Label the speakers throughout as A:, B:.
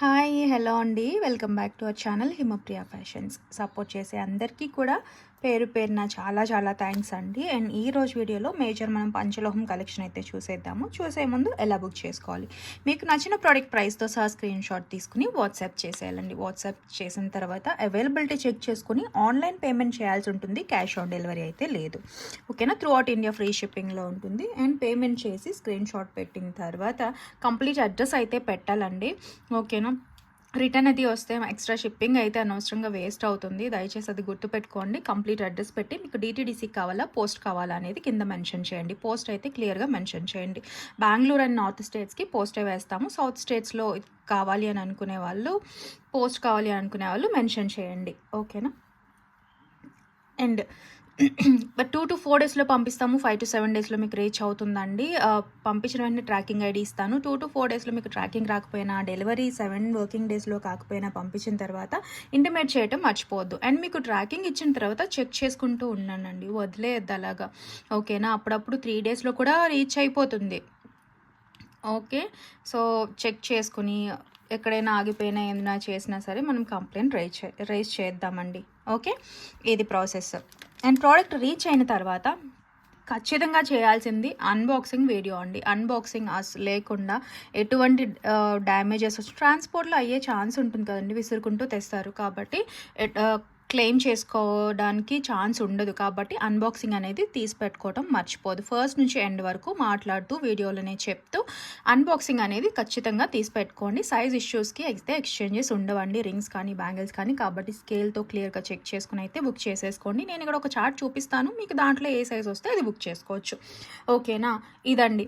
A: Hi hello అండి. Welcome back to our channel Himapriya fashions. Support చేసే అందరికీ కూడా పేరు పేరున చాలా చాలా థ్యాంక్స్ అండి. అండ్ ఈ రోజు వీడియోలో మేజర్ మనం పంచలోహం కలెక్షన్ అయితే చూసేద్దాము. చూసే ముందు ఎలా బుక్ చేసుకోవాలి? మీకు నచ్చిన ప్రోడక్ట్ ప్రైస్తో సహా స్క్రీన్ షాట్ తీసుకుని వాట్సాప్ చేసేయాలండి. వాట్సాప్ చేసిన తర్వాత అవైలబిలిటీ చెక్ చేసుకుని ఆన్లైన్ పేమెంట్ చేయాల్సి ఉంటుంది. క్యాష్ ఆన్ డెలివరీ అయితే లేదు. ఓకేనా త్రూ అవుట్ ఇండియా ఫ్రీ షిప్పింగ్లో ఉంటుంది. అండ్ పేమెంట్ చేసి స్క్రీన్ షాట్ పెట్టిన తర్వాత కంప్లీట్ అడ్రస్ అయితే పెట్టాలండి. ఓకేనా రిటర్న్ అది వస్తే ఎక్స్ట్రా షిప్పింగ్ అయితే అనవసరంగా వేస్ట్ అవుతుంది. దయచేసి అది గుర్తుపెట్టుకోండి. కంప్లీట్ అడ్రస్ పెట్టి మీకు డిటీడీసీ కావాలా పోస్ట్ కావాలా అనేది కింద మెన్షన్ చేయండి. పోస్ట్ అయితే క్లియర్గా మెన్షన్ చేయండి. బెంగళూరు అండ్ నార్త్ స్టేట్స్కి పోస్టే వేస్తాము. సౌత్ స్టేట్స్లో కావాలి అని అనుకునే వాళ్ళు పోస్ట్ కావాలి అనుకునే వాళ్ళు మెన్షన్ చేయండి. ఓకేనా? And but two to four డేస్లో పంపిస్తాము ఫైవ్ టు సెవెన్ డేస్లో మీకు రీచ్ అవుతుందండి. పంపించిన వెంటనే ట్రాకింగ్ ఐడి ఇస్తాను. టూ టు ఫోర్ డేస్లో మీకు ట్రాకింగ్ రాకపోయినా డెలివరీ సెవెన్ వర్కింగ్ డేస్లో కాకపోయినా పంపించిన తర్వాత ఇంటిమేట్ చేయటం మర్చిపోవద్దు. అండ్ మీకు ట్రాకింగ్ ఇచ్చిన తర్వాత చెక్ చేసుకుంటూ ఉన్నానండి. వదిలేయద్దు అలాగా. ఓకేనా అప్పుడప్పుడు త్రీ డేస్లో కూడా రీచ్ అయిపోతుంది. ఓకే సో చెక్ చేసుకుని ఎక్కడైనా ఆగిపోయినా ఏదైనా చేసినా సరే మనం కంప్లైంట్ రైజ్ చే రైజ్ చేద్దామండి. ఓకే ఇది ప్రాసెస్ అండ్ ప్రోడక్ట్ రీచ్ అయిన తర్వాత ఖచ్చితంగా చేయాల్సింది అన్బాక్సింగ్ వీడియో అండి. అన్బాక్సింగ్ అస్ లేకుండా ఎటువంటి డ్యామేజెస్ వచ్చి ట్రాన్స్పోర్ట్లో అయ్యే ఛాన్స్ ఉంటుంది కదండి విసురుకుంటూ తెస్తారు. కాబట్టి ఎట్- క్లెయిమ్ చేసుకోవడానికి ఛాన్స్ ఉండదు కాబట్టి అన్బాక్సింగ్ అనేది తీసి పెట్టుకోవడం మర్చిపోదు. ఫస్ట్ నుంచి ఎండ్ వరకు మాట్లాడుతూ వీడియోలనే చెప్తూ అన్బాక్సింగ్ అనేది ఖచ్చితంగా తీసి పెట్టుకోండి సైజ్ ఇష్యూస్కి అయితే ఎక్స్చేంజెస్ ఉండవండి. రింగ్స్ కానీ బ్యాంగిల్స్ కానీ కాబట్టి స్కేల్తో క్లియర్గా చెక్ చేసుకుని అయితే బుక్ చేసేసుకోండి. నేను ఇక్కడ ఒక చార్ట్ చూపిస్తాను. మీకు దాంట్లో ఏ సైజ్ వస్తే అది బుక్ చేసుకోవచ్చు. ఓకేనా ఇదండి.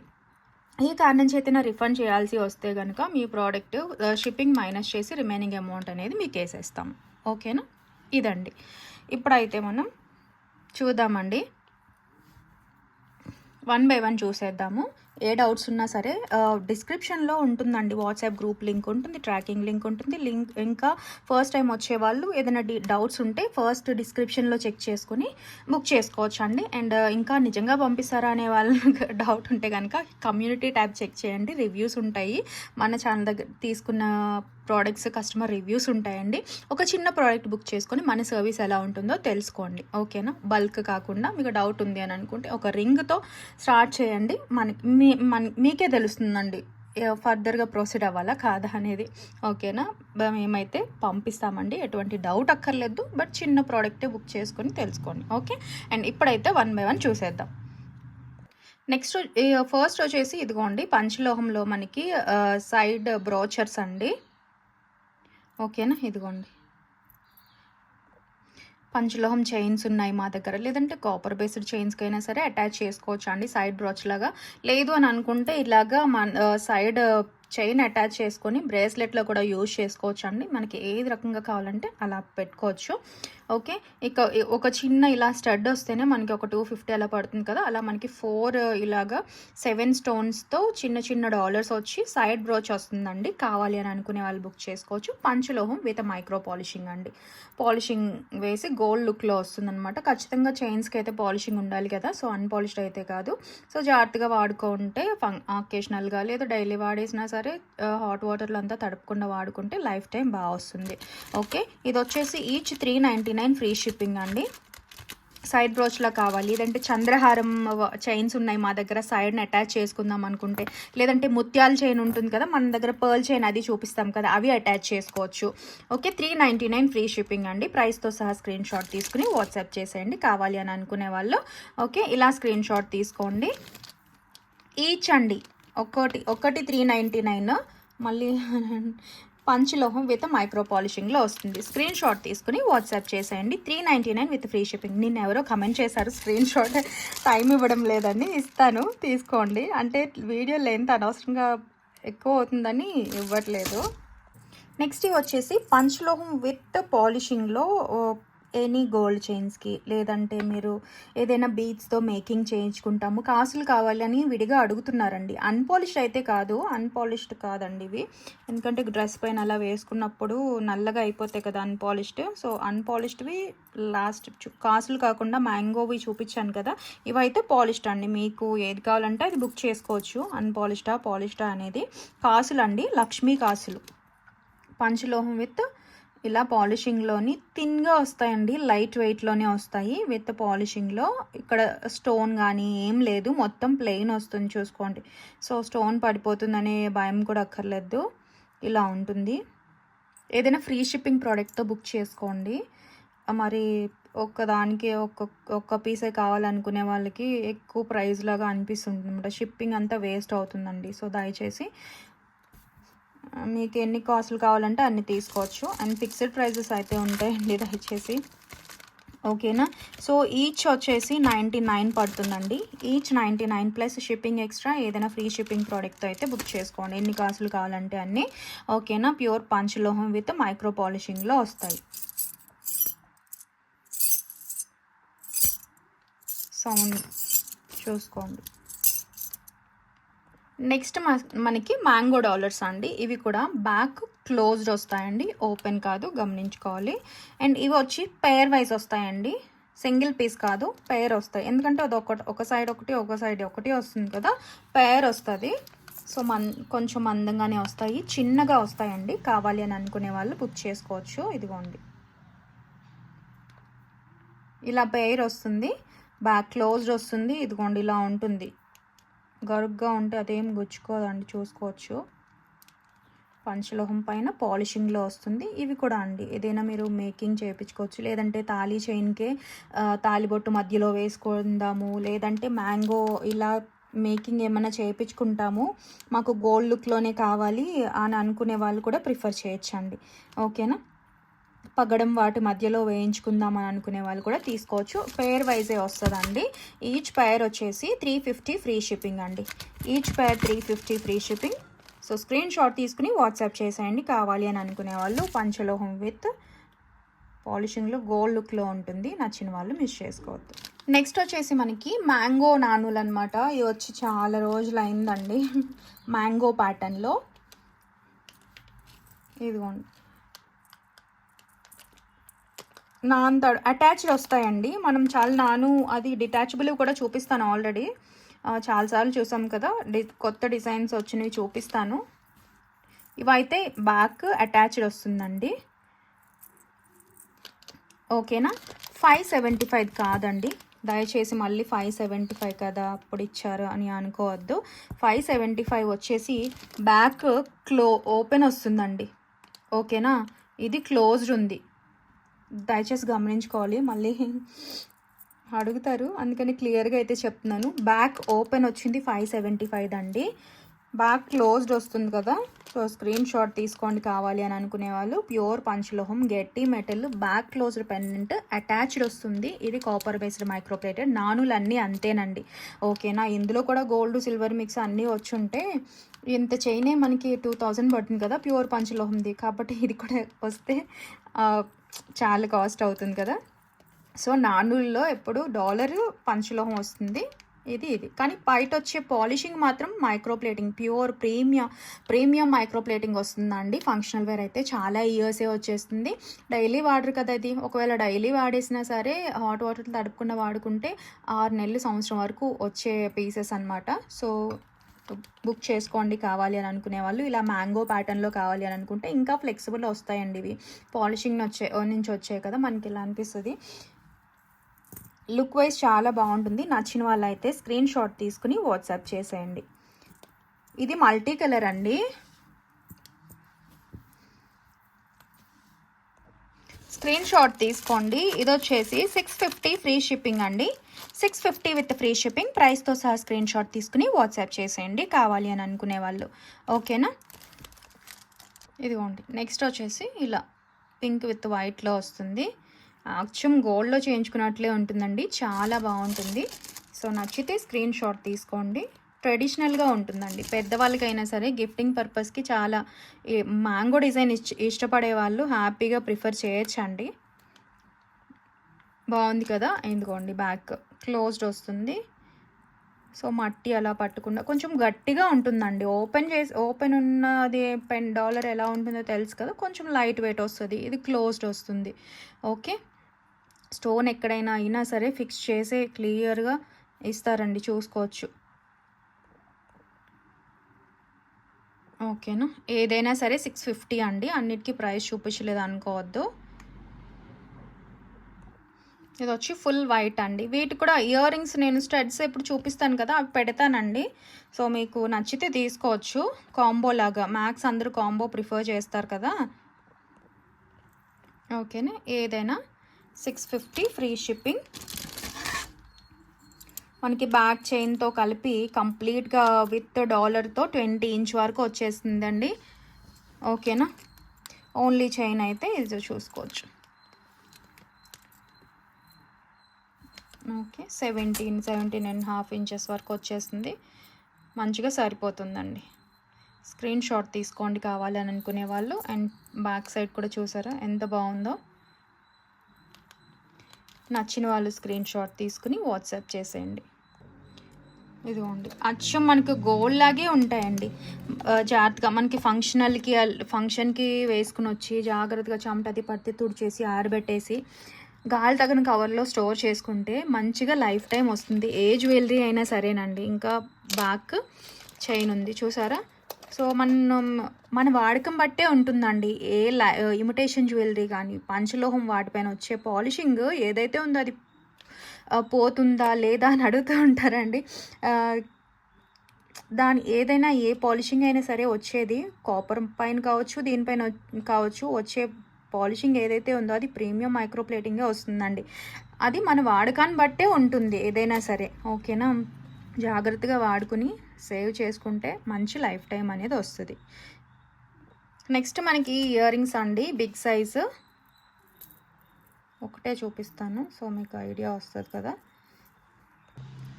A: ఈ కారణం నుంచి రిఫండ్ చేయాల్సి వస్తే కనుక మీ ప్రోడక్ట్ షిప్పింగ్ మైనస్ చేసి రిమైనింగ్ అమౌంట్ అనేది మీకు వేసేస్తాం. ఓకేనా ఇదండి. ఇప్పుడైతే మనం చూద్దామండి. వన్ బై వన్ చూసేద్దాము. ఏ డౌట్స్ ఉన్నా సరే డిస్క్రిప్షన్లో ఉంటుందండి వాట్సాప్ గ్రూప్ లింక్ ఉంటుంది ట్రాకింగ్ లింక్ ఉంటుంది. లింక్ ఇంకా ఫస్ట్ టైం వచ్చే వాళ్ళు ఏదైనా డి డౌట్స్ ఉంటే ఫస్ట్ డిస్క్రిప్షన్లో చెక్ చేసుకుని బుక్ చేసుకోవచ్చు అండి అండ్ ఇంకా నిజంగా పంపిస్తారా అనే వాళ్ళకి డౌట్ ఉంటే కనుక కమ్యూనిటీ ట్యాబ్ చెక్ చేయండి. రివ్యూస్ ఉంటాయి. మన ఛానల్ దగ్గర తీసుకున్న ప్రోడక్ట్స్ కస్టమర్ రివ్యూస్ ఉంటాయండి. ఒక చిన్న ప్రోడక్ట్ బుక్ చేసుకొని మన సర్వీస్ ఎలా ఉంటుందో తెలుసుకోండి. ఓకేనా బల్క్ కాకుండా మీకు డౌట్ ఉంది అని అనుకుంటే ఒక రింగ్తో స్టార్ట్ చేయండి. మనకి మీ మన మీకే తెలుస్తుందండి. ఫర్దర్గా ప్రొసీడ్ అవ్వాలా కాదా అనేది. ఓకేనా? మేమైతే పంపిస్తామండి ఎటువంటి డౌట్ అక్కర్లేదు. బట్ చిన్న ప్రోడక్టే బుక్ చేసుకొని తెలుసుకోండి. ఓకే? అండ్ ఇప్పుడైతే వన్ బై వన్ చూసేద్దాం. నెక్స్ట్ ఫస్ట్ వచ్చేసి ఇదిగోండి పంచలోహంలో మనకి సైడ్ బ్రోచర్స్ అండి. ఓకేనా? ఇదిగోండి. పంచలోహం చైన్స్ ఉన్నాయి మా దగ్గర. లేదంటే కాపర్ బేస్డ్ చైన్స్కి అయినా సరే అటాచ్ చేసుకోవచ్చు అండి? సైడ్ బ్రాచ్ లాగా. లేదు అని అనుకుంటే ఇలాగా మన సైడ్ చైన్ అటాచ్ చేసుకొని బ్రేస్లెట్లో కూడా యూజ్ చేసుకోవచ్చు అండి మనకి ఏది రకంగా కావాలంటే అలా పెట్టుకోవచ్చు. ఓకే? ఇక ఒక చిన్న ఇలా స్టడ్ వస్తేనే మనకి ఒక టూ ఫిఫ్టీ అలా పడుతుంది కదా. అలా మనకి ఫోర్ ఇలాగా సెవెన్ స్టోన్స్తో చిన్న చిన్న డాలర్స్ వచ్చి సైడ్ బ్రోచ్ వస్తుందండి. కావాలి అని అనుకునే వాళ్ళు బుక్ చేసుకోవచ్చు. పంచలోహం విత్ మైక్రో పాలిషింగ్ అండి. పాలిషింగ్ వేసి గోల్డ్ లుక్లో వస్తుందన్నమాట. ఖచ్చితంగా చైన్స్కి అయితే పాలిషింగ్ ఉండాలి కదా. సో అన్పాలిష్డ్ అయితే కాదు. సో జాగ్రత్తగా వాడుకుంటే ఫంక్ అకేషనల్గా లేదా డైలీ వాడేసినా సరే హాట్ వాటర్లో అంతా తడపకుండా వాడుకుంటే లైఫ్ టైం బాగా వస్తుంది. ఓకే ఇది వచ్చేసి each three ninety nine free shipping అండి సైడ్ బ్రోచ్లా కావాలి. లేదంటే చంద్రహారం చైన్స్ ఉన్నాయి మా దగ్గర సైడ్ని అటాచ్ చేసుకుందాం అనుకుంటే. లేదంటే ముత్యాల చైన్ ఉంటుంది కదా మన దగ్గర పర్ల్ చైన్ అది చూపిస్తాం కదా అవి అటాచ్ చేసుకోవచ్చు. Okay three ninety nine free shipping అండి ప్రైస్తో సహా స్క్రీన్ షాట్ తీసుకుని వాట్సాప్ చేసేయండి కావాలి అని అనుకునే వాళ్ళు. ఓకే ఇలా స్క్రీన్ షాట్ తీసుకోండి. ఈచ్ అండి. ఒకటి ఒకటి త్రీ నైంటీ నైన్ మళ్ళీ పంచలోహం విత్ మైక్రో పాలిషింగ్లో వస్తుంది. స్క్రీన్ షాట్ తీసుకుని వాట్సాప్ చేసేయండి. Three ninety nine with free shipping నేను ఎవరో కమెంట్ చేశారు స్క్రీన్ షాట్ టైం ఇవ్వడం లేదని ఇస్తాను. తీసుకోండి. అంటే వీడియో లెంత్ అనవసరంగా ఎక్కువ అవుతుందని ఇవ్వట్లేదు. నెక్స్ట్ వచ్చేసి పంచలోహం విత్ పాలిషింగ్లో ఎనీ గోల్డ్ చైన్స్కి లేదంటే మీరు ఏదైనా బీడ్స్తో మేకింగ్ చేయించుకుంటాము కాసులు కావాలని విడిగా అడుగుతున్నారండి. అన్పాలిష్డ్ అయితే కాదు అన్పాలిష్డ్ కాదండి ఇవి. ఎందుకంటే డ్రెస్ పైన అలా వేసుకున్నప్పుడు నల్లగా అయిపోతాయి కదా అన్పాలిష్డ్ సో అన్పాలిష్డ్వి లాస్ట్ కాసులు కాకుండా మ్యాంగోవి చూపించాను కదా ఇవైతే పాలిష్డ్ అండి. మీకు ఏది కావాలంటే అది బుక్ చేసుకోవచ్చు. అన్పాలిష్డా పాలిష్డా అనేది. కాసులు అండి లక్ష్మీ కాసులు పంచలోహం విత్ ఇలా పాలిషింగ్లోని థిన్గా వస్తాయండి లైట్ వెయిట్లోనే వస్తాయి. విత్ పాలిషింగ్లో ఇక్కడ స్టోన్ కానీ ఏం లేదు మొత్తం ప్లెయిన్ వస్తుంది చూసుకోండి. సో స్టోన్ పడిపోతుందనే భయం కూడా అక్కర్లేదు. ఇలా ఉంటుంది. ఏదైనా ఫ్రీ షిప్పింగ్ ప్రోడక్ట్తో బుక్ చేసుకోండి. మరి ఒక్కదానికి ఒక్కొక్క ఒక్క పీసే కావాలనుకునే వాళ్ళకి ఎక్కువ ప్రైస్ లాగా అనిపిస్తుంది అనమాట షిప్పింగ్ అంతా వేస్ట్ అవుతుందండి. సో దయచేసి మీకు ఎన్ని కాస్ట్లు కావాలంటే అన్ని తీసుకోవచ్చు. అండ్ ఫిక్స్డ్ ప్రైజెస్ అయితే ఉంటాయండి దయచేసి. ఓకేనా? సో ఈచ్ వచ్చేసి నైంటీ నైన్ పడుతుందండి. Each ninety nine plus shipping extra ఏదైనా ఫ్రీ షిప్పింగ్ ప్రోడక్ట్తో అయితే బుక్ చేసుకోండి. ఎన్ని కాసులు కావాలంటే అన్నీ. ఓకేనా? ప్యూర్ పంచలోహం విత్ మైక్రో పాలిషింగ్లో వస్తాయి. సౌండ్ చూసుకోండి. నెక్స్ట్ మనకి మ్యాంగో డాలర్స్ అండి. ఇవి కూడా బ్యాక్ క్లోజ్డ్ వస్తాయండి. ఓపెన్ కాదు గమనించుకోవాలి. అండ్ ఇవి వచ్చి పేర్ వైజ్ వస్తాయండి. సింగిల్ పీస్ కాదు పేర్ వస్తాయి. ఎందుకంటే అది ఒకటి ఒక సైడ్ ఒకటి ఒక సైడ్ ఒకటి వస్తుంది కదా పేర్ వస్తుంది. సో మన్ కొంచెం మందంగానే వస్తాయి. చిన్నగా వస్తాయండి. కావాలి అని అనుకునే వాళ్ళు బుక్ చేసుకోవచ్చు. ఇదిగోండి. ఇలా పేర్ వస్తుంది. బ్యాక్ క్లోజ్డ్ వస్తుంది. ఇదిగోండి ఇలా ఉంటుంది. గరుగ్గా ఉంటే అదేం గుచ్చుకోదండి చూసుకోవచ్చు. పంచలోహం పైన పాలిషింగ్లో వస్తుంది. ఇవి కూడా అండి. ఏదైనా మీరు మేకింగ్ చేయించుకోవచ్చు. లేదంటే తాళీ చైన్కే తాలిబొట్టు మధ్యలో వేసుకుందాము. లేదంటే మ్యాంగో ఇలా మేకింగ్ ఏమైనా చేయించుకుంటాము. మాకు గోల్డ్ లుక్లోనే కావాలి అని అనుకునే వాళ్ళు కూడా ప్రిఫర్ చేయొచ్చండి. ఓకేనా? పగడం వాటి మధ్యలో వేయించుకుందాం అని అనుకునే వాళ్ళు కూడా తీసుకోవచ్చు. పేర్ వైజే వస్తుందండి. ఈచ్ పేర్ వచ్చేసి త్రీ ఫిఫ్టీ ఫ్రీ షిప్పింగ్ అండి. ఈచ్ పేర్ three fifty free shipping so screen shot తీసుకుని వాట్సాప్ చేసేయండి. కావాలి అని అనుకునే వాళ్ళు పంచలోహం విత్ పాలిషింగ్లో గోల్డ్ లుక్లో ఉంటుంది. నచ్చిన వాళ్ళు మిస్ చేసుకోవద్దు. నెక్స్ట్ వచ్చేసి మనకి మ్యాంగో నానులు అనమాట ఇవి వచ్చి చాలా రోజులు అయిందండి. మ్యాంగో ప్యాటర్న్లో ఇదిగోండి. నాన్ తాడు అటాచ్డ్ వస్తాయండి. మనం చాలా నాను అది డిటాచబుల్ కూడా చూపిస్తాను ఆల్రెడీ చాలాసార్లు చూసాం కదా డి కొత్త డిజైన్స్ వచ్చినవి చూపిస్తాను. ఇవైతే బ్యాక్ అటాచ్డ్ వస్తుందండి. ఓకేనా? ఫైవ్ సెవెంటీ ఫైవ్ కాదండి. దయచేసి మళ్ళీ ఫైవ్ సెవెంటీ ఫైవ్ కదా అప్పుడు ఇచ్చారు అని అనుకోవద్దు. ఫైవ్ సెవెంటీ ఫైవ్ వచ్చేసి బ్యాక్ క్లో ఓపెన్ వస్తుందండి. ఓకేనా? ఇది క్లోజ్డ్ ఉంది. దయచేసి గమనించుకోవాలి. మళ్ళీ అడుగుతారు. అందుకని క్లియర్గా అయితే చెప్తున్నాను. బ్యాక్ ఓపెన్ వచ్చింది ఫైవ్ సెవెంటీ ఫైవ్ అండి బ్యాక్ క్లోజ్డ్ వస్తుంది కదా. సో స్క్రీన్ షాట్ తీసుకోండి కావాలి అని అనుకునే వాళ్ళు. ప్యూర్ పంచలోహం గట్టి metal back closed pendant attached వస్తుంది. ఇది కాపర్ బేస్డ్ మైక్రోప్లేటెడ్ నానులు అన్నీ అంతేనండి. ఓకేనా? ఇందులో కూడా గోల్డ్ సిల్వర్ మిక్స్ అన్నీ వచ్చుంటే ఇంత చైనే మనకి టూ థౌజండ్ పడుతుంది కదా ప్యూర్ పంచలోహంది. కాబట్టి ఇది కూడా వస్తే చాలా కాస్ట్ అవుతుంది కదా. సో నానుల్లో ఎప్పుడు డాలర్ పంచలోహం వస్తుంది. ఇది ఇది. కానీ బయట వచ్చే పాలిషింగ్ మాత్రం micro plating pure premium premium micro plating వస్తుందండి. ఫంక్షనల్ వేర్ అయితే చాలా ఇయర్సే వచ్చేస్తుంది. డైలీ వాడరు కదా ఇది. ఒకవేళ డైలీ వాడేసినా సరే హాట్ వాటర్ తడుపుకున్న వాడుకుంటే ఆరు నెలలు సంవత్సరం వరకు వచ్చే పీసెస్ అనమాట సో బుక్ చేసుకోండి కావాలి అని అనుకునే వాళ్ళు. ఇలా మ్యాంగో ప్యాటర్న్లో కావాలి అని అనుకుంటే ఇంకా ఫ్లెక్సిబుల్ వస్తాయండి ఇవి. పాలిషింగ్ వచ్చే నుంచి వచ్చాయి కదా మనకి ఇలా అనిపిస్తుంది. లుక్ వైజ్ చాలా బాగుంటుంది. నచ్చిన వాళ్ళు అయితే స్క్రీన్ షాట్ తీసుకుని వాట్సాప్ చేసేయండి. ఇది మల్టీ కలర్ అండి. స్క్రీన్ షాట్ తీసుకోండి. ఇది వచ్చేసి సిక్స్ ఫిఫ్టీ ఫ్రీ షిప్పింగ్ అండి. Six fifty with free shipping. ప్రైస్తో సహా స్క్రీన్ షాట్ తీసుకుని వాట్సాప్ చేసేయండి. కావాలి అని అనుకునే వాళ్ళు. ఓకేనా? ఇదిగోండి. నెక్స్ట్ వచ్చేసి ఇలా పింక్ విత్ వైట్లో వస్తుంది. అచ్చం గోల్డ్లో చేయించుకున్నట్లే ఉంటుందండి. చాలా బాగుంటుంది. సో నచ్చితే స్క్రీన్ షాట్ తీసుకోండి. ట్రెడిషనల్గా ఉంటుందండి. పెద్దవాళ్ళకైనా సరే గిఫ్టింగ్ పర్పస్కి చాలా మ్యాంగో డిజైన్ ఇష్టపడే వాళ్ళు హ్యాపీగా ప్రిఫర్ చేయొచ్చండి. బాగుంది కదా? ఎందుకోండి బ్యాక్ క్లోజ్డ్ వస్తుంది. సో మట్టి అలా పట్టకుండా కొంచెం గట్టిగా ఉంటుందండి. ఓపెన్ చేసి ఓపెన్ ఉన్నది పెన్ డాలర్ ఎలా ఉంటుందో తెలుసు కదా? కొంచెం లైట్ వెయిట్ వస్తుంది. ఇది క్లోజ్డ్ వస్తుంది. ఓకే? స్టోన్ ఎక్కడైనా అయినా సరే ఫిక్స్ చేసే క్లియర్గా ఇస్తారండి. చూసుకోవచ్చు. ఓకేనా? ఏదైనా సరే సిక్స్ ఫిఫ్టీ అండి. అన్నిటికీ ప్రైస్ చూపించలేదు అనుకోవద్దు. ఇది వచ్చి ఫుల్ వైట్ అండి. వీటి కూడా ఇయర్ రింగ్స్ నేను స్టడ్స్ ఇప్పుడు చూపిస్తాను కదా అవి పెడతానండి. సో మీకు నచ్చితే తీసుకోవచ్చు. కాంబో లాగా. మ్యాక్స్ అందరూ కాంబో ప్రిఫర్ చేస్తారు కదా. ఓకేనా ఏదైనా సిక్స్ ఫిఫ్టీ ఫ్రీ షిప్పింగ్. మనకి బ్యాక్ చైన్తో కలిపి కంప్లీట్గా విత్ డాలర్తో ట్వంటీ ఇంచ్ వరకు వచ్చేసిందండి. ఓకేనా ఓన్లీ చైన్ అయితే ఇది చూసుకోవచ్చు. Okay. Seventeen seventeen and half inches వరకు వచ్చేస్తుంది మంచిగా సరిపోతుందండి. స్క్రీన్ షాట్ తీసుకోండి కావాలి అని అనుకునే వాళ్ళు. అండ్ బ్యాక్ సైడ్ కూడా చూసారా? ఎంత బాగుందో. నచ్చిన వాళ్ళు స్క్రీన్ షాట్ తీసుకుని వాట్సాప్ చేసేయండి. ఇదిగోండి. అచ్చం మనకు గోల్డ్ లాగే ఉంటాయండి. జాగ్రత్తగా మనకి ఫంక్షనల్కి ఫంక్షన్కి వేసుకుని వచ్చి జాగ్రత్తగా చెమట అది పడితే తుడిచేసి ఆరబెట్టేసి గాలి తగిన కవర్లో స్టోర్ చేసుకుంటే మంచిగా లైఫ్ టైం వస్తుంది. ఏ జ్యువెలరీ అయినా సరేనండి. ఇంకా బ్యాక్ చైన్ ఉంది. చూసారా? సో మనం మన వాడకం బట్టే ఉంటుందండి. ఏ ఇమిటేషన్ జ్యువెలరీ కానీ పంచలోహం వాటిపైన వచ్చే పాలిషింగ్ ఏదైతే ఉందో అది పోతుందా లేదా అని అడుగుతూ ఉంటారండి. దాని ఏదైనా ఏ పాలిషింగ్ అయినా సరే వచ్చేది కాపర్ పైన కావచ్చు దీనిపైన కావచ్చు వచ్చే పాలిషింగ్ ఏదైతే ఉందో అది ప్రీమియం మైక్రో ప్లేటింగే వస్తుందండి. అది మన వాడకాన్ని బట్టే ఉంటుంది ఏదైనా సరే. ఓకేనా? జాగ్రత్తగా వాడుకుని సేవ్ చేసుకుంటే మంచి లైఫ్ టైం అనేది వస్తుంది. నెక్స్ట్ మనకి ఇయర్ రింగ్స్ అండి. Big size. ఒకటే చూపిస్తాను. సో మీకు ఐడియా వస్తుంది కదా.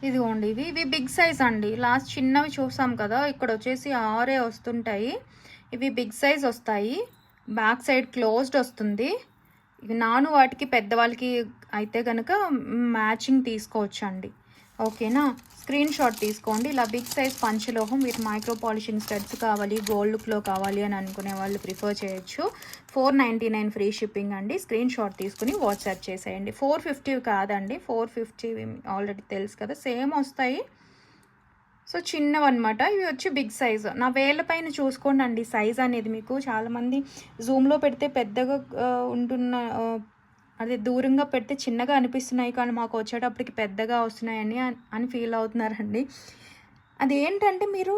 A: ఇదిగోండి. ఇవి ఇవి బిగ్ సైజ్ అండి. లాస్ట్ చిన్నవి చూసాం కదా. ఇక్కడ వచ్చేసి ఆరే వస్తుంటాయి. ఇవి బిగ్ సైజ్ వస్తాయి. బ్యాక్ సైడ్ క్లోజ్డ్ వస్తుంది. నాను వాటికి పెద్దవాళ్ళకి అయితే కనుక మ్యాచింగ్ తీసుకోవచ్చు అండి ఓకేనా? స్క్రీన్ షాట్ తీసుకోండి. ఇలా బిగ్ సైజ్ పంచలోహం విత్ మైక్రో పాలిషింగ్ స్టడ్స్ కావాలి గోల్డ్ లుక్లో కావాలి అని అనుకునే వాళ్ళు ప్రిఫర్ చేయొచ్చు. Four ninety nine free shipping అండి. స్క్రీన్ షాట్ తీసుకుని వాట్సాప్ చేసేయండి. ఫోర్ ఫిఫ్టీ కాదండి. ఫోర్ ఫిఫ్టీ ఆల్రెడీ తెలుసు కదా సేమ్ వస్తాయి. సో చిన్నవి అనమాట ఇవి వచ్చి బిగ్ సైజ్. నా వేళ్ళ పైన చూసుకోండి అండి సైజ్ అనేది మీకు చాలామంది జూమ్లో పెడితే పెద్దగా ఉంటున్న అదే దూరంగా పెడితే చిన్నగా అనిపిస్తున్నాయి. కానీ మాకు వచ్చేటప్పటికి పెద్దగా వస్తున్నాయని అని ఫీల్ అవుతున్నారండి. అది ఏంటంటే మీరు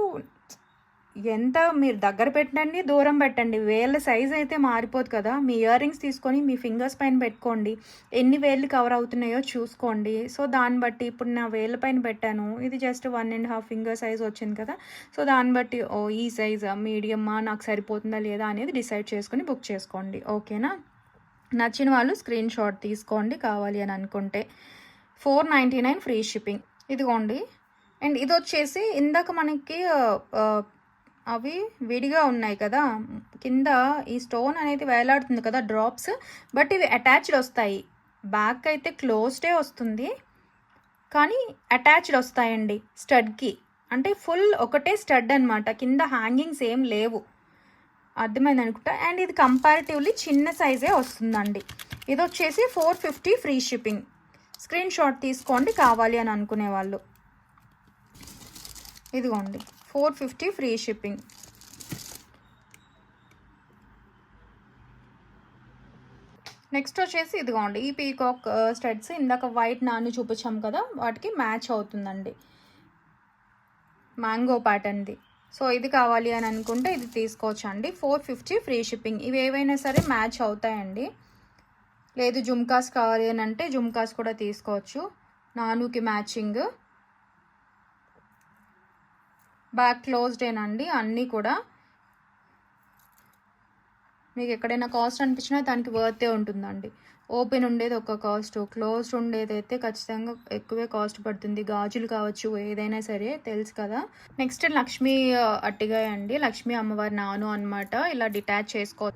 A: ఎంత మీరు దగ్గర పెట్టండి దూరం పెట్టండి. వేళ్ళ సైజ్ అయితే మారిపోదు కదా. మీ ఇయర్ రింగ్స్ తీసుకొని మీ ఫింగర్స్ పైన పెట్టుకోండి. ఎన్ని వేళ్ళు కవర్ అవుతున్నాయో చూసుకోండి. సో దాన్ని బట్టి ఇప్పుడు నా వేళ్ళ పైన పెట్టాను. ఇది just one and half finger size వచ్చింది కదా. సో దాన్ని బట్టి ఓ ఈ సైజ్ మీడియమ్మా నాకు సరిపోతుందా లేదా అనేది డిసైడ్ చేసుకుని బుక్ చేసుకోండి. ఓకేనా నచ్చిన వాళ్ళు స్క్రీన్ షాట్ తీసుకోండి కావాలి అని అనుకుంటే. Four ninety nine free shipping ఇదిగోండి. అండ్ ఇది వచ్చేసి ఇందాక మనకి అవి విడిగా ఉన్నాయి కదా. కింద ఈ స్టోన్ అనేది వేలాడుతుంది కదా డ్రాప్స్. బట్ ఇవి అటాచ్డ్ వస్తాయి. బ్యాక్ అయితే క్లోజ్డే వస్తుంది. కానీ అటాచ్డ్ వస్తాయండి స్టడ్కి. అంటే ఫుల్ ఒకటే స్టడ్ అనమాట కింద హ్యాంగింగ్స్ ఏం లేవు. అర్థమైంది అనుకుంటా? అండ్ ఇది కంపారిటివ్లీ చిన్న సైజే వస్తుందండి. ఇది వచ్చేసి four fifty free shipping. Screen shot తీసుకోండి కావాలి అని అనుకునే వాళ్ళు ఇదిగోండి. Four fifty free shipping. Next వచ్చేసి ఇదిగోండి ఈ పీకాక్ స్టడ్స్ ఇందాక వైట్ నాని చూపించాం కదా వాటికి మ్యాచ్ అవుతుందండి. మ్యాంగో ప్యాటర్న్ది. సో ఇది కావాలి అని అనుకుంటే ఇది తీసుకోవచ్చు అండి ఫోర్ ఫిఫ్టీ ఫ్రీ షిప్పింగ్. ఇవి ఏవైనా సరే మ్యాచ్ అవుతాయండి. లేదు జుమ్కాస్ కావాలి అని అంటే జుమ్కాస్ కూడా తీసుకోవచ్చు. నానుకి మ్యాచింగ్. బ్యాక్ క్లోజ్డేనండి అన్నీ కూడా. మీకు ఎక్కడైనా కాస్ట్ అనిపించినా దానికి వర్తే ఉంటుందండి. ఓపెన్ ఉండేది ఒక కాస్ట్ క్లోజ్డ్ ఉండేది అయితే ఖచ్చితంగా ఎక్కువే కాస్ట్ పడుతుంది. గాజులు కావచ్చు ఏదైనా సరే తెలుసు కదా. నెక్స్ట్ లక్ష్మీ అట్టిగాయ అండి లక్ష్మీ అమ్మవారి నాను అన్నమాట. ఇలా డిటాచ్ చేసుకో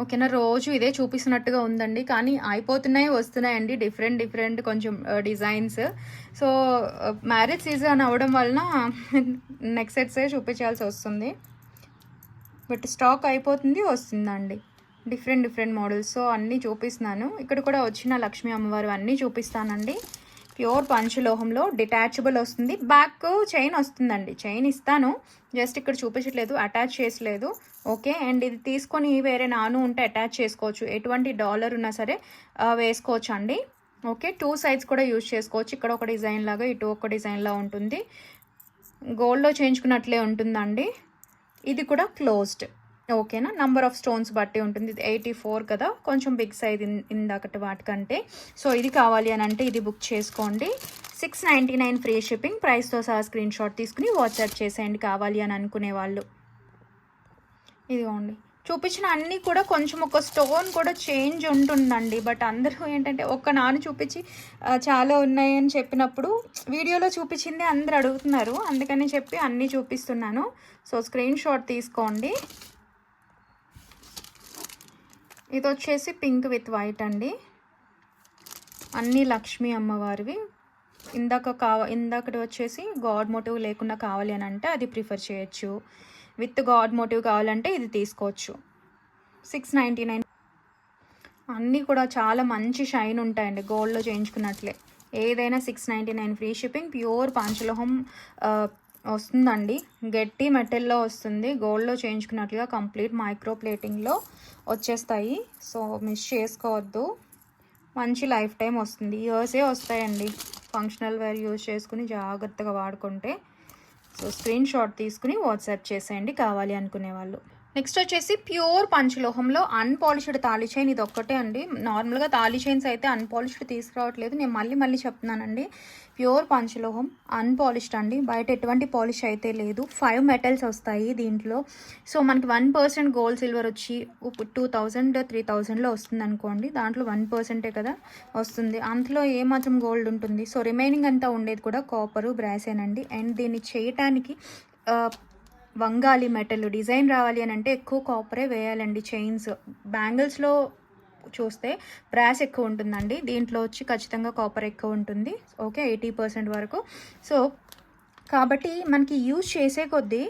A: ఓకేనా రోజు ఇదే చూపిస్తున్నట్టుగా ఉందండి. కానీ అయిపోతున్నాయి వస్తున్నాయండి. డిఫరెంట్ డిఫరెంట్ కొంచెం డిజైన్స్ సో మ్యారేజ్ సీజన్ అవ్వడం వలన నెక్స్ట్ సెట్సే చూపించాల్సి వస్తుంది. బట్ స్టాక్ అయిపోతుంది వస్తుందండి. డిఫరెంట్ డిఫరెంట్ మోడల్స్ సో అన్నీ చూపిస్తున్నాను. ఇక్కడ కూడా వచ్చిన లక్ష్మీ అమ్మవారు అన్నీ చూపిస్తానండి. ప్యూర్ పంచలోహంలో డిటాచబుల్ వస్తుంది. బ్యాక్ చైన్ వస్తుందండి. చైన్ ఇస్తాను. జస్ట్ ఇక్కడ చూపించట్లేదు. అటాచ్ చేసలేదు. ఓకే. అండ్ ఇది తీసుకొని వేరే నాను ఉంటే అటాచ్ చేసుకోవచ్చు. ఎటువంటి డాలర్ ఉన్నా సరే వేసుకోవచ్చు అండి ఓకే. టూ సైడ్స్ కూడా యూజ్ చేసుకోవచ్చు. ఇక్కడ ఒక డిజైన్ లాగా ఇటు ఒక డిజైన్లా ఉంటుంది. గోల్డ్లో చేయించుకున్నట్లే ఉంటుందండి. ఇది కూడా క్లోజ్డ్. ఓకేనా? నంబర్ ఆఫ్ స్టోన్స్ బట్టి ఉంటుంది. ఇది ఎయిటీ ఫోర్ కదా? కొంచెం బిగ్ సైజ్ ఇందాకటి వాటికంటే. సో ఇది కావాలి అని అంటే ఇది బుక్ చేసుకోండి. Six ninety nine free shipping ప్రైస్తో సహా స్క్రీన్ షాట్ తీసుకుని వాట్సాప్ చేసేయండి. కావాలి అని అనుకునే వాళ్ళు. ఇదిగోండి. చూపించిన అన్నీ కూడా కొంచెం ఒక స్టోన్ కూడా చేంజ్ ఉంటుందండి. బట్ అందరూ ఏంటంటే ఒక్క నాన్న చూపించి చాలా ఉన్నాయని చెప్పినప్పుడు వీడియోలో చూపించింది అందరు అడుగుతున్నారు. అందుకని చెప్పి అన్నీ చూపిస్తున్నాను. సో స్క్రీన్ షాట్ తీసుకోండి. ఇది వచ్చేసి పింక్ విత్ వైట్ అండి. అన్నీ లక్ష్మీ అమ్మవారివి. ఇందాక కావ ఇందాకటి వచ్చేసి గాడ్ మోటివ్ లేకుండా కావాలి అని అంటే అది ప్రిఫర్ చేయొచ్చు. విత్ గాడ్ మోటివ్ కావాలంటే ఇది తీసుకోవచ్చు. Six ninety nine. అన్నీ కూడా చాలా మంచి షైన్ ఉంటాయండి గోల్డ్లో చేయించుకున్నట్లే. ఏదైనా six ninety nine free shipping pure పాంచలోహం వస్తుందండి. గట్టి మెటల్లో వస్తుంది. గోల్డ్లో చేయించుకున్నట్లుగా కంప్లీట్ మైక్రో ప్లేటింగ్లో వచ్చేస్తాయి. సో మిస్ చేసుకోవద్దు. మంచి లైఫ్ టైం వస్తుంది. ఇయర్సే వస్తాయండి. ఫంక్షనల్ వేర్ యూజ్ చేసుకుని జాగ్రత్తగా వాడుకుంటే. సో స్క్రీన్ షాట్ తీసుకుని వాట్సాప్ చేసేయండి. కావాలి అనుకునే వాళ్ళు నెక్స్ట్ వచ్చేసి ప్యూర్ పంచలోహంలో అన్పాలిష్డ్ తాళి చైన్ ఇది ఒక్కటే అండి. నార్మల్గా తాళి చైన్స్ అయితే అన్పాలిష్డ్ తీసుకురావట్లేదు. నేను మళ్ళీ మళ్ళీ చెప్తున్నానండి. ప్యూర్ పంచలోహం అన్పాలిష్డ్ అండి. బయట ఎటువంటి పాలిష్ అయితే లేదు. ఫైవ్ మెటల్స్ వస్తాయి దీంట్లో. సో మనకి వన్ పర్సెంట్ గోల్డ్ సిల్వర్ వచ్చి టూ థౌజండ్ త్రీ థౌజండ్లో వస్తుంది అనుకోండి దాంట్లో వన్ పర్సెంటే కదా వస్తుంది. అందులో ఏమాత్రం గోల్డ్ ఉంటుంది. సో రిమైనింగ్ అంతా ఉండేది కూడా కాపరు బ్రాసేనండి. అండ్ దీన్ని చేయటానికి వంగాలి మెటల్ డిజైన్ రావాలి అని అంటే ఎక్కువ కాపరే వేయాలండి చైన్స్ బ్యాంగిల్స్లో చూస్తే బ్రాస్ ఎక్కువ ఉంటుందండి. దీంట్లో వచ్చి ఖచ్చితంగా కాపర్ ఎక్కువ ఉంటుంది. ఓకే ఎయిటీ పర్సెంట్ వరకు. సో కాబట్టి మనకి యూజ్ చేసే కొద్దీ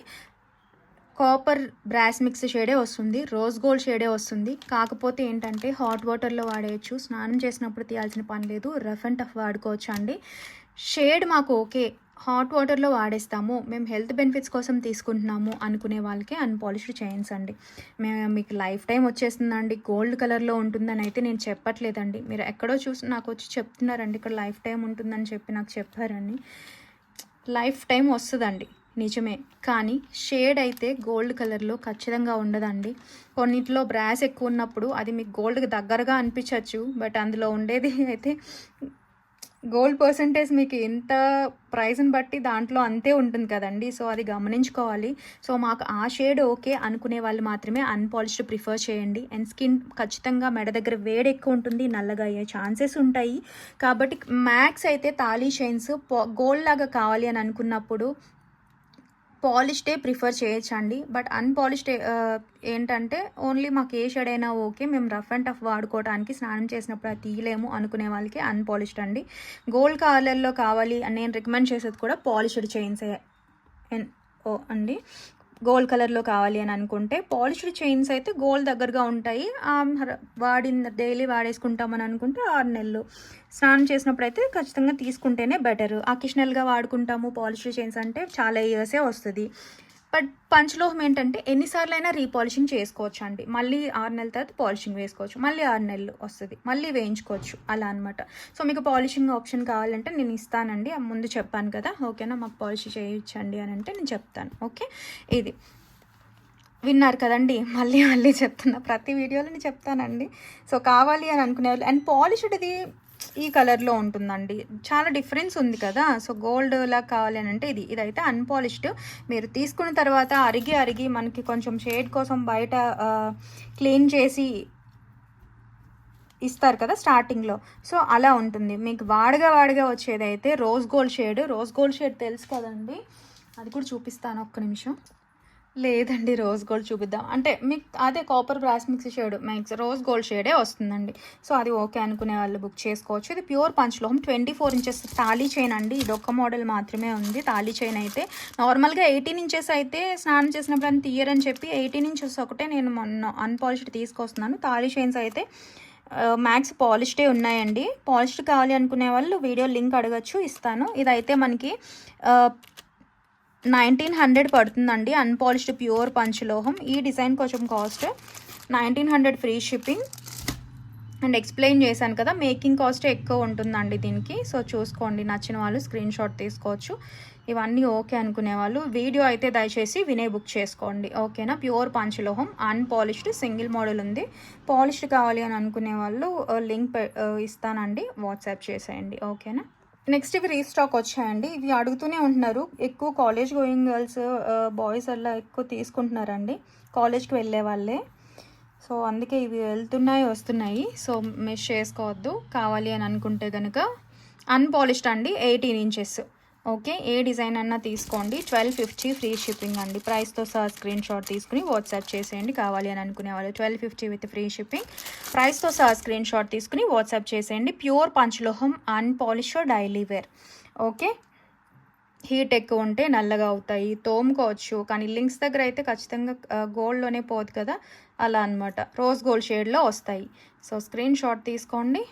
A: కాపర్ బ్రాస్ మిక్స్ షేడే వస్తుంది రోజ్ గోల్డ్ షేడే వస్తుంది. కాకపోతే ఏంటంటే హాట్ వాటర్లో వాడేయచ్చు. స్నానం చేసినప్పుడు తీయాల్సిన పని లేదు. రఫ్ అండ్ టఫ్ వాడుకోవచ్చు అండి షేడ్ మాకు ఓకే హాట్ వాటర్లో వాడేస్తాము. మేము హెల్త్ బెనిఫిట్స్ కోసం తీసుకుంటున్నాము అనుకునే వాళ్ళకి అన్పాలిష్డ్ చైన్స్ అండి. మేము మీకు లైఫ్ టైం వచ్చేస్తుందండి. గోల్డ్ కలర్లో ఉంటుందని అయితే నేను చెప్పట్లేదండి. మీరు ఎక్కడో చూసి నాకు వచ్చి చెప్తున్నారండి. ఇక్కడ లైఫ్ టైం ఉంటుందని చెప్పి నాకు చెప్పారని. లైఫ్ టైం వస్తుందండి. నిజమే. కానీ షేడ్ అయితే గోల్డ్ కలర్లో ఖచ్చితంగా ఉండదండి. కొన్నిట్లో బ్రాస్ ఎక్కువ ఉన్నప్పుడు అది మీకు గోల్డ్కి దగ్గరగా అనిపించవచ్చు బట్ అందులో ఉండేది అయితే గోల్డ్ పర్సంటేజ్ మీకు ఎంత ప్రైస్ని బట్టి దాంట్లో అంతే ఉంటుంది కదండి. సో అది గమనించుకోవాలి. సో మాకు ఆ షేడ్ ఓకే అనుకునే వాళ్ళు మాత్రమే అన్పాలిష్డ్ ప్రిఫర్ చేయండి. అండ్ స్కిన్ ఖచ్చితంగా మెడ దగ్గర వేడి ఎక్కువ ఉంటుంది నల్లగా అయ్యే ఛాన్సెస్ ఉంటాయి. కాబట్టి మ్యాక్స్ అయితే తాళీ చైన్స్ గోల్డ్ లాగా కావాలి అని అనుకున్నప్పుడు పాలిష్డే ప్రిఫర్ చేయొచ్చండి. బట్ అన్పాలిష్డ్ uh, ఏంటంటే ఓన్లీ మాకు ఏ షేడ్ అయినా ఓకే మేము రఫ్ అండ్ టఫ్ వాడుకోవడానికి స్నానం చేసినప్పుడు అది తీయలేము అనుకునే వాళ్ళకి అన్పాలిష్డ్ అండి. గోల్డ్ కలర్లో కావాలి అని నేను రికమెండ్ చేసేది కూడా పాలిష్డ్ చేయించే ఎన్- ఓ అండి. గోల్డ్ కలర్లో కావాలి అని అనుకుంటే పాలిష్డ్ చైన్స్ అయితే గోల్డ్ దగ్గరగా ఉంటాయి. వాడిన డైలీ వాడేసుకుంటామని అనుకుంటే ఆరు నెలలు. స్నానం చేసినప్పుడు అయితే ఖచ్చితంగా తీసుకుంటేనే బెటర్. అకేషనల్గా వాడుకుంటాము పాలిష్డ్ చైన్స్ అంటే చాలా ఇయర్సే వస్తుంది. బట్ పంచలోహం ఏంటంటే ఎన్నిసార్లు అయినా రీపాలిషింగ్ చేసుకోవచ్చు అండి మళ్ళీ ఆరు నెలల తర్వాత పాలిషింగ్ వేసుకోవచ్చు. మళ్ళీ ఆరు నెలలు వస్తుంది. మళ్ళీ వేయించుకోవచ్చు. అలా అనమాట సో మీకు పాలిషింగ్ ఆప్షన్ కావాలంటే నేను ఇస్తానండి. ముందు చెప్పాను కదా. ఓకేనా? మాకు పాలిష్ చేయించండి అని అంటే నేను చెప్తాను. ఓకే? ఇది. విన్నారు కదండి? మళ్ళీ మళ్ళీ చెప్తున్నా. ప్రతి వీడియోలో నేను చెప్తానండి. సో కావాలి అని అనుకునే వాళ్ళు. అండ్ పాలిష్డ్ది ఈ కలర్లో ఉంటుందండి. చాలా డిఫరెన్స్ ఉంది కదా. సో గోల్డ్ లా కావాలి అని అంటే ఇది. ఇదైతే అన్పాలిష్డ్. మీరు తీసుకున్న తర్వాత అరిగి అరిగి మనకి కొంచెం షేడ్ కోసం బయట క్లీన్ చేసి ఇస్తారు కదా స్టార్టింగ్లో. సో అలా ఉంటుంది. మీకు వాడగా వాడగా వచ్చేది అయితే rose gold shade. Rose gold shade తెలుసు కదండి. అది కూడా చూపిస్తాను ఒక్క నిమిషం. లేదండి రోజ్ గోల్డ్ చూపిద్దాం. అంటే మీకు అదే copper brass mix shade mix rose gold షేడే వస్తుందండి. సో అది ఓకే అనుకునే వాళ్ళు బుక్ చేసుకోవచ్చు. ఇది ప్యూర్ పంచ్లోహం ట్వంటీ ఫోర్ ఇంచెస్ తాళీ చైన్ అండి. ఇది ఒక్క మోడల్ మాత్రమే ఉంది. తాళీ చైన్ అయితే నార్మల్గా ఎయిటీన్ ఇంచెస్ అయితే స్నానం చేసినప్పుడు అని తీయరని చెప్పి ఎయిటీన్ ఇంచెస్ ఒకటే నేను మొన్న అన్పాలిష్డ్ తీసుకొస్తున్నాను. తాళీ చైన్స్ అయితే మ్యాక్స్ పాలిష్డే ఉన్నాయండి. పాలిష్డ్ కావాలి అనుకునే వాళ్ళు వీడియో లింక్ అడగచ్చు ఇస్తాను. ఇదైతే మనకి నైన్టీన్ హండ్రెడ్ పడుతుందండి. అన్పాలిష్డ్ ప్యూర్ పంచలోహం. ఈ డిజైన్ కొంచెం cost nineteen hundred free shipping. And explain చేశాను కదా మేకింగ్ కాస్ట్ ఎక్కువ ఉంటుందండి దీనికి. సో చూసుకోండి నచ్చిన వాళ్ళు స్క్రీన్ షాట్ తీసుకోవచ్చు. ఇవన్నీ ఓకే అనుకునే వాళ్ళు. వీడియో అయితే దయచేసి వినే బుక్ చేసుకోండి. ఓకేనా? ప్యూర్ పంచలోహం అన్పాలిష్డ్ సింగిల్ మోడల్ ఉంది. పాలిష్డ్ కావాలి అని అనుకునే వాళ్ళు uh, లింక్ uh, ఇస్తానండి. వాట్సాప్ చేసేయండి. ఓకేనా? నెక్స్ట్ ఇవి రీస్టాక్ వచ్చాయండి. ఇవి అడుగుతూనే ఉంటున్నారు. ఎక్కువ కాలేజ్ గోయింగ్ గర్ల్స్ బాయ్స్ అలా ఎక్కువ తీసుకుంటున్నారండి. కాలేజ్కి వెళ్ళే వాళ్ళే. సో అందుకే ఇవి వెళ్తున్నాయి వస్తున్నాయి. సో మిస్ చేసుకోవద్దు. కావాలి అని అనుకుంటే కనుక అన్పాలిష్డ్ అండి ఎయిటీన్ ఇంచెస్ ఓకే ఏ డిజైన్ అన్నా తీసుకోండి. ట్వెల్వ్ ఫిఫ్టీ ఫ్రీ షిప్పింగ్ అండి. ప్రైస్తో సహా స్క్రీన్ షాట్ తీసుకుని వాట్సాప్ చేసేయండి. కావాలి అని అనుకునే వాళ్ళు twelve fifty with free shipping. ప్రైస్తో సహా స్క్రీన్ షాట్ తీసుకుని వాట్సాప్ చేసేయండి. Pure పంచలోహం unpolish daily wear. Okay heat ఎక్కువ ఉంటే నల్లగా అవుతాయి. తోముకోవచ్చు. కానీ లింక్స్ దగ్గర అయితే ఖచ్చితంగా గోల్డ్లోనే పోదు కదా. అలా అనమాట రోజ్ గోల్డ్ షేడ్లో వస్తాయి. సో స్క్రీన్ షాట్ తీసుకోండి.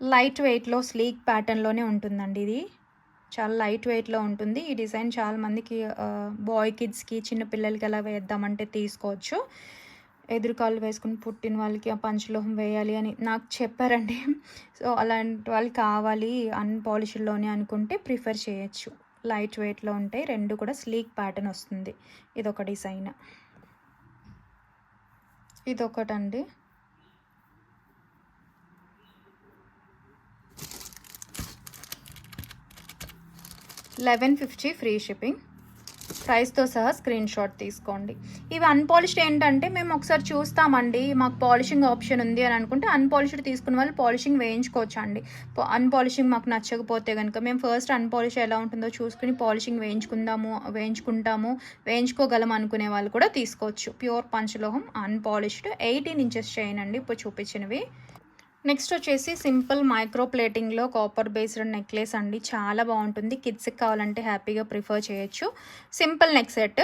A: లైట్ వెయిట్లో స్లీక్ ప్యాటర్న్లోనే ఉంటుందండి ఇది. చాలా లైట్ వెయిట్లో ఉంటుంది. ఈ డిజైన్ చాలా మందికి బాయ్ కిడ్స్కి చిన్న పిల్లలకి ఎలా వేద్దామంటే తీసుకోవచ్చు. ఎదురుకాళ్ళు వేసుకుని పుట్టిన వాళ్ళకి ఆ పంచలోహం వేయాలి అని నాకు చెప్పారండి. సో అలాంటి వాళ్ళకి కావాలి అన్పాలిష్డ్లోనే అనుకుంటే ప్రిఫర్ చేయొచ్చు. లైట్ వెయిట్లో ఉంటాయి రెండు కూడా స్లీక్ ప్యాటర్న్ వస్తుంది. ఇదొక design. ఇదొకటండి. Eleven fifty free shipping. ప్రైస్తో సహా స్క్రీన్ షాట్ తీసుకోండి. ఇవి అన్పాలిష్డ్ ఏంటంటే మేము ఒకసారి చూస్తామండి మాకు పాలిషింగ్ ఆప్షన్ ఉంది అని అనుకుంటే అన్పాలిష్డ్ తీసుకున్న వాళ్ళు పాలిషింగ్ వేయించుకోవచ్చు అండి అన్పాలిషింగ్ మాకు నచ్చకపోతే కనుక మేము ఫస్ట్ అన్పాలిష్ ఎలా ఉంటుందో చూసుకుని పాలిషింగ్ వేయించుకుందాము వేయించుకుంటాము వేయించుకోగలం అనుకునే వాళ్ళు కూడా తీసుకోవచ్చు. ప్యూర్ పంచలోహం అన్పాలిష్డ్ ఎయిటీన్ ఇంచెస్ చేయండి ఇప్పుడు చూపించినవి. నెక్స్ట్ వచ్చేసి సింపుల్ మైక్రో ప్లేటింగ్లో కాపర్ బేస్డ్ నెక్లెస్ అండి. చాలా బాగుంటుంది. కిడ్స్కి కావాలంటే హ్యాపీగా ప్రిఫర్ చేయొచ్చు. Simple neck set.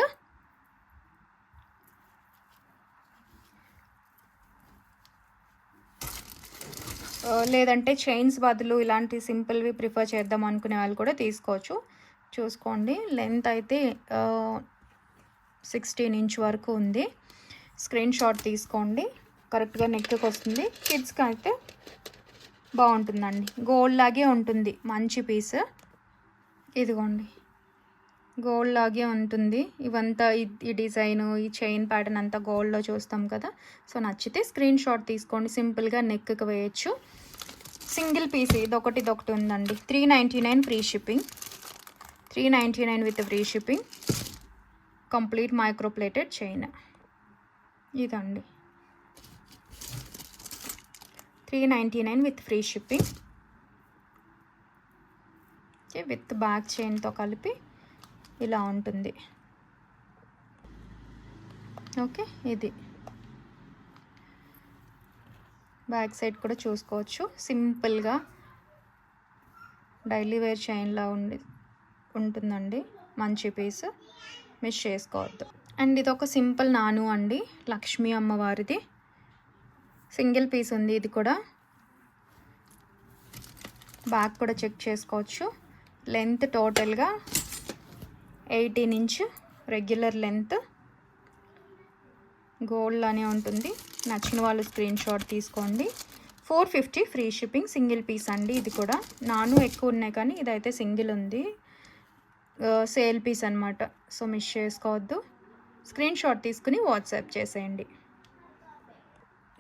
A: లేదంటే చైన్స్ బదులు ఇలాంటి సింపుల్వి ప్రిఫర్ చేద్దాం అనుకునే వాళ్ళు కూడా తీసుకోవచ్చు. చూసుకోండి. లెంత్ అయితే సిక్స్టీన్ ఇంచ్ వరకు ఉంది. స్క్రీన్ షాట్ తీసుకోండి. కరెక్ట్గా నెక్కి వస్తుంది. కిడ్స్కి అయితే బాగుంటుందండి. గోల్డ్ లాగే ఉంటుంది. మంచి పీస్. ఇదిగోండి. గోల్డ్ లాగే ఉంటుంది. ఇవంతా ఈ డిజైన్ ఈ చైన్ ప్యాటర్న్ అంతా గోల్డ్లో చూస్తాం కదా. సో నచ్చితే స్క్రీన్ షాట్ తీసుకోండి. సింపుల్గా నెక్కి వేయచ్చు. సింగిల్ పీస్ ఇది ఒకటి ఇదొకటి ఉందండి. Three ninety nine free shipping. Three ninety nine with free shipping. Complete microplated chain. ఇదండి. Three ninety nine with free shipping okay with back చైన్తో కలిపి ఇలా ఉంటుంది. ఓకే ఇది. బ్యాక్ సైడ్ కూడా చూసుకోవచ్చు. సింపుల్గా డైలీ వేర్ చైన్లా ఉండి ఉంటుందండి. మంచి పీస్ మిస్ చేసుకోవద్దు. అండ్ ఇది ఒక సింపుల్ నాను అండి. లక్ష్మీ అమ్మవారిది. సింగిల్ పీస్ ఉంది ఇది కూడా. బ్యాక్ కూడా చెక్ చేసుకోవచ్చు. లెంత్ టోటల్గా eighteen inch regular length. Gold అనే ఉంటుంది. నచ్చిన వాళ్ళు స్క్రీన్ షాట్ తీసుకోండి. Four fifty free shipping single piece అండి ఇది కూడా. నాను ఎక్కువ ఉన్నాయి కానీ ఇదైతే సింగిల్ ఉంది. సేల్ పీస్ అనమాట సో మిస్ చేసుకోవద్దు. స్క్రీన్ షాట్ తీసుకుని వాట్సాప్ చేసేయండి.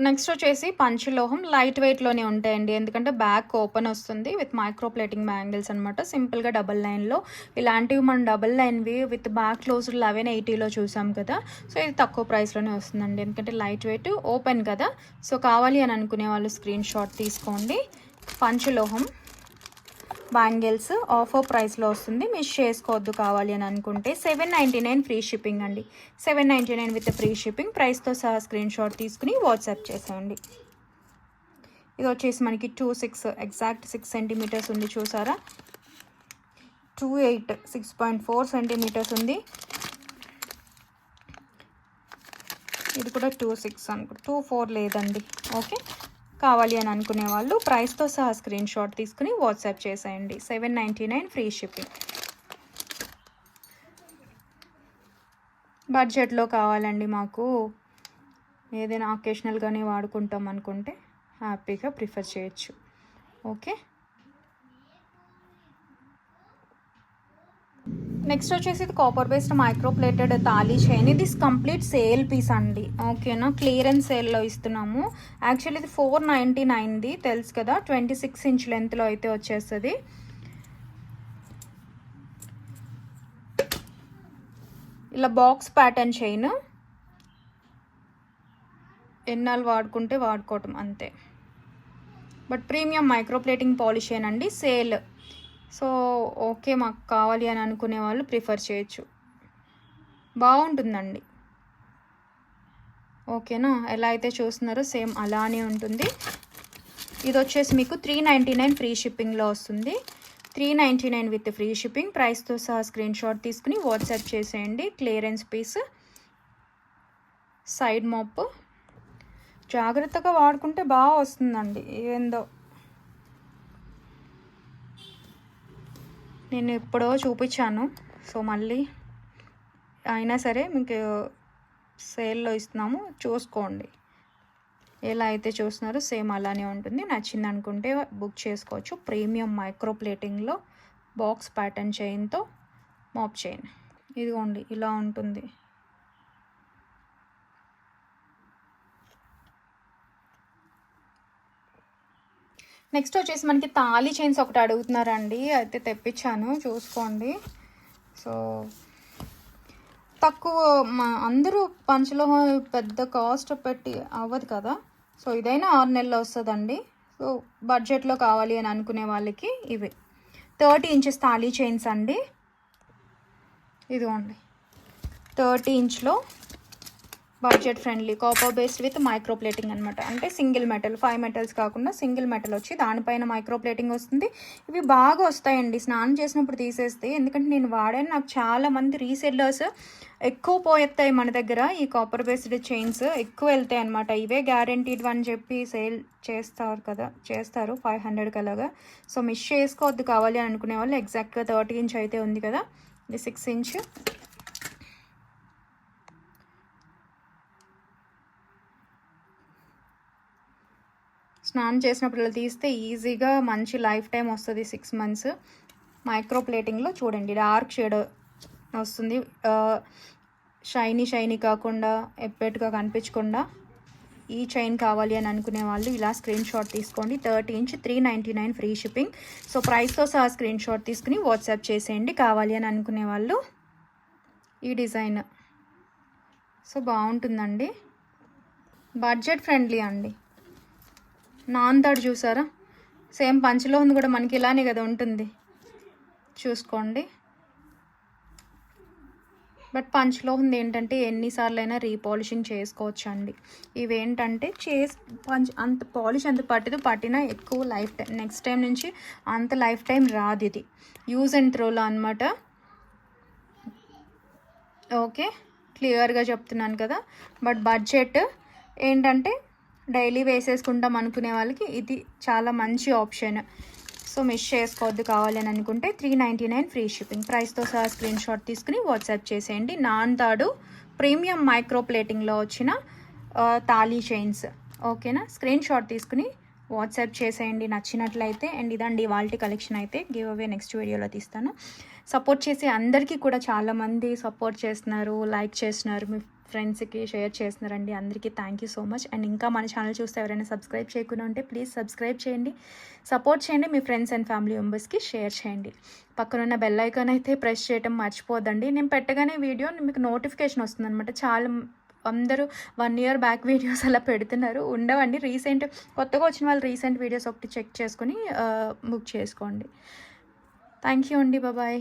A: నెక్స్ట్ వచ్చేసి పంచలోహం లైట్ వెయిట్లోనే ఉంటాయండి. ఎందుకంటే బ్యాక్ ఓపెన్ వస్తుంది విత్ మైక్రోప్లేటింగ్ బ్యాంగిల్స్ అనమాట సింపుల్గా డబల్ లైన్లో ఇలాంటివి మనం డబల్ లైన్వి విత్ బ్యాక్ క్లోజ్డ్ లెవెన్ ఎయిటీలో చూసాం కదా. సో ఇది తక్కువ ప్రైస్లోనే వస్తుందండి. ఎందుకంటే లైట్ వెయిట్ ఓపెన్ కదా. సో కావాలి అని అనుకునే వాళ్ళు స్క్రీన్ షాట్ తీసుకోండి. పంచలోహం. బ్యాంగిల్స్ ఆఫర్ ప్రైస్లో వస్తుంది. మిస్ చేసుకోవద్దు కావాలి అని అనుకుంటే seven ninety nine free shipping అండి. Seven ninety nine with free shipping ప్రైస్తో సహా స్క్రీన్ షాట్ తీసుకుని వాట్సాప్ చేసేయండి. ఇది వచ్చేసి మనకి two six exact six centimetres ఉంది చూసారా? Two eight six point four centimetres ఉంది. ఇది కూడా టూ సిక్స్ అనుకో టూ ఫోర్ లేదండి. ఓకే. కావాలి అని అనుకునే వాళ్ళు ప్రైస్తో సహా స్క్రీన్ షాట్ తీసుకుని వాట్సాప్ చేసేయండి. Seven ninety nine free shipping. బడ్జెట్లో కావాలండి మాకు. ఏదైనా అకేషనల్గానే వాడుకుంటాం అనుకుంటే హ్యాపీగా ప్రిఫర్ చేయొచ్చు. ఓకే? నెక్స్ట్ వచ్చేసి ఇది కాపర్ బేస్డ్ మైక్రో ప్లేటెడ్ తాళీ చైన్ ఇది కంప్లీట్ సేల్ పీస్ అండి. ఓకేనా క్లియరెన్స్ సేల్లో ఇస్తున్నాము. యాక్చువల్లీ ఇది ఫోర్ నైంటీ నైన్ది తెలుసు కదా? ట్వంటీ సిక్స్ ఇంచ్ లెంత్లో అయితే వచ్చేస్తుంది. ఇలా బాక్స్ ప్యాటర్న్ చైన్ ఎన్నాళ్ళు వాడుకుంటే వాడుకోవటం అంతే. But premium micro plating polish అండి. సేల్ సో ఓకే మాకు కావాలి అని అనుకునే వాళ్ళు ప్రిఫర్ చేయొచ్చు. బాగుంటుందండి. ఓకేనా? ఎలా అయితే చూస్తున్నారో సేమ్ అలానే ఉంటుంది. ఇది వచ్చేసి మీకు త్రీ నైంటీ నైన్ ఫ్రీ షిప్పింగ్లో వస్తుంది. Three ninety nine with free shipping. ప్రైస్తో సహా స్క్రీన్ షాట్ తీసుకుని వాట్సాప్ చేసేయండి. Clearance piece side mop. జాగ్రత్తగా వాడుకుంటే బాగా వస్తుందండి. ఏందో. నేను ఎప్పుడో చూపించాను. సో మళ్ళీ అయినా సరే మీకు సేల్లో ఇస్తున్నాము. చూసుకోండి. ఎలా అయితే చూస్తున్నారో సేమ్ అలానే ఉంటుంది. నచ్చింది అనుకుంటే బుక్ చేసుకోవచ్చు. ప్రీమియం మైక్రో ప్లేటింగ్లో బాక్స్ ప్యాటర్న్ చైన్తో మాప్ చైన్. ఇదిగోండి ఇలా ఉంటుంది. నెక్స్ట్ వచ్చేసి మనకి తాళీ చైన్స్ ఒకటి అడుగుతున్నారండి. అయితే తెప్పించాను. చూసుకోండి. సో తక్కువ మా అందరూ పంచలో పెద్ద కాస్ట్ పెట్టి అవ్వదు కదా. సో ఇదైనా ఆరు నెలలు వస్తుందండి. సో బడ్జెట్లో కావాలి అని అనుకునే వాళ్ళకి ఇవి. థర్టీ ఇంచెస్ తాళీ చైన్స్ అండి. ఇదిగోండి. Thirty ఇంచ్లో budget friendly copper based with micro plating అనమాట అంటే సింగిల్ మెటల్ ఫైవ్ మెటల్స్ కాకుండా సింగిల్ మెటల్ వచ్చి దానిపైన మైక్రో ప్లేటింగ్ వస్తుంది. ఇవి బాగా వస్తాయండి. స్నానం చేసినప్పుడు తీసేస్తే ఎందుకంటే నేను వాడాను. నాకు చాలా మంది రీసెల్లర్స్ ఎక్కువ పోయేస్తాయి మన దగ్గర ఈ కాపర్ బేస్డ్ చైన్స్ ఎక్కువ వెళ్తాయి అనమాట ఇవే గ్యారంటీడ్ అని చెప్పి సేల్ చేస్తారు కదా చేస్తారు ఫైవ్ హండ్రెడ్కి అలాగా. సో మిస్ చేసుకోవద్దు కావాలి అని అనుకునే వాళ్ళు ఎగ్జాక్ట్గా థర్టీ ఇంచ్ అయితే ఉంది కదా. ఇది సిక్స్ ఇంచ్ స్నానం చేసినప్పుడు ఇలా తీస్తే ఈజీగా మంచి లైఫ్ టైం వస్తుంది సిక్స్ మంత్స్. మైక్రో ప్లేటింగ్లో చూడండి డార్క్ షేడ్ వస్తుంది. షైనీ షైనీ కాకుండా ఎప్పటిగా కనిపించకుండా ఈ చైన్ కావాలి అని అనుకునే వాళ్ళు ఇలా స్క్రీన్ షాట్ తీసుకోండి. Thirty inch three ninety nine free shipping. So ప్రైస్తో సహా స్క్రీన్ షాట్ తీసుకుని వాట్సాప్ చేసేయండి కావాలి అని అనుకునే వాళ్ళు ఈ డిజైన్. సో బాగుంటుందండి. బడ్జెట్ ఫ్రెండ్లీ అండి. నాంతాడు చూసారా? సేమ్ పంచలో ఉంది కూడా మనకి ఇలానే కదా ఉంటుంది. చూసుకోండి. బట్ పంచ్లో ఉంది ఏంటంటే ఎన్నిసార్లు అయినా రీపాలిషింగ్ చేసుకోవచ్చు అండి ఇవేంటంటే చేసి పంచ్ అంత పాలిష్ అంత పట్టదు పట్టినా ఎక్కువ లైఫ్ టైం నెక్స్ట్ టైం నుంచి అంత లైఫ్ టైం రాదు ఇది. యూజ్ అండ్ త్రోలో అనమాట ఓకే? క్లియర్గా చెప్తున్నాను కదా. బట్ బడ్జెట్ ఏంటంటే డైలీ వేసేసుకుంటాం అనుకునే వాళ్ళకి ఇది చాలా మంచి ఆప్షన్. సో మిస్ చేసుకోవద్దు కావాలని అనుకుంటే three ninety nine free shipping ప్రైస్తో సహా స్క్రీన్ షాట్ తీసుకుని వాట్సాప్ చేసేయండి. నాన్ తాడు ప్రీమియం మైక్రో ప్లేటింగ్లో వచ్చిన తాళీ చైన్స్ ఓకేనా స్క్రీన్ షాట్ తీసుకుని వాట్సాప్ చేసేయండి. నచ్చినట్లయితే అండ్ ఇదండి వాల్టీ కలెక్షన్ అయితే గివ్ అవే నెక్స్ట్ వీడియోలో తీస్తాను. సపోర్ట్ చేసి అందరికీ కూడా చాలామంది సపోర్ట్ చేస్తున్నారు లైక్ చేస్తున్నారు. మీ ఫ్రెండ్స్కి షేర్ చేస్తున్నారండి. అందరికీ thank you so much. And ఇంకా మన ఛానల్ చూస్తే ఎవరైనా సబ్స్క్రైబ్ చేయకుండా ఉంటే ప్లీజ్ సబ్స్క్రైబ్ చేయండి. సపోర్ట్ చేయండి. మీ ఫ్రెండ్స్ అండ్ ఫ్యామిలీ మెంబర్స్కి షేర్ చేయండి. పక్కనున్న బెల్ ఐకాన్ అయితే ప్రెస్ చేయడం మర్చిపోద్దండి. నేను పెట్టగానే వీడియో మీకు నోటిఫికేషన్ వస్తుందన్నమాట. చాలా అందరూ వన్ ఇయర్ బ్యాక్ వీడియోస్ అలా పెడుతున్నారు. ఉండవండి. రీసెంట్ కొత్తగా వచ్చిన వాళ్ళు రీసెంట్ వీడియోస్ ఒకటి చెక్ చేసుకొని బుక్ చేసుకోండి. థ్యాంక్ యూ అండి బాబాయ్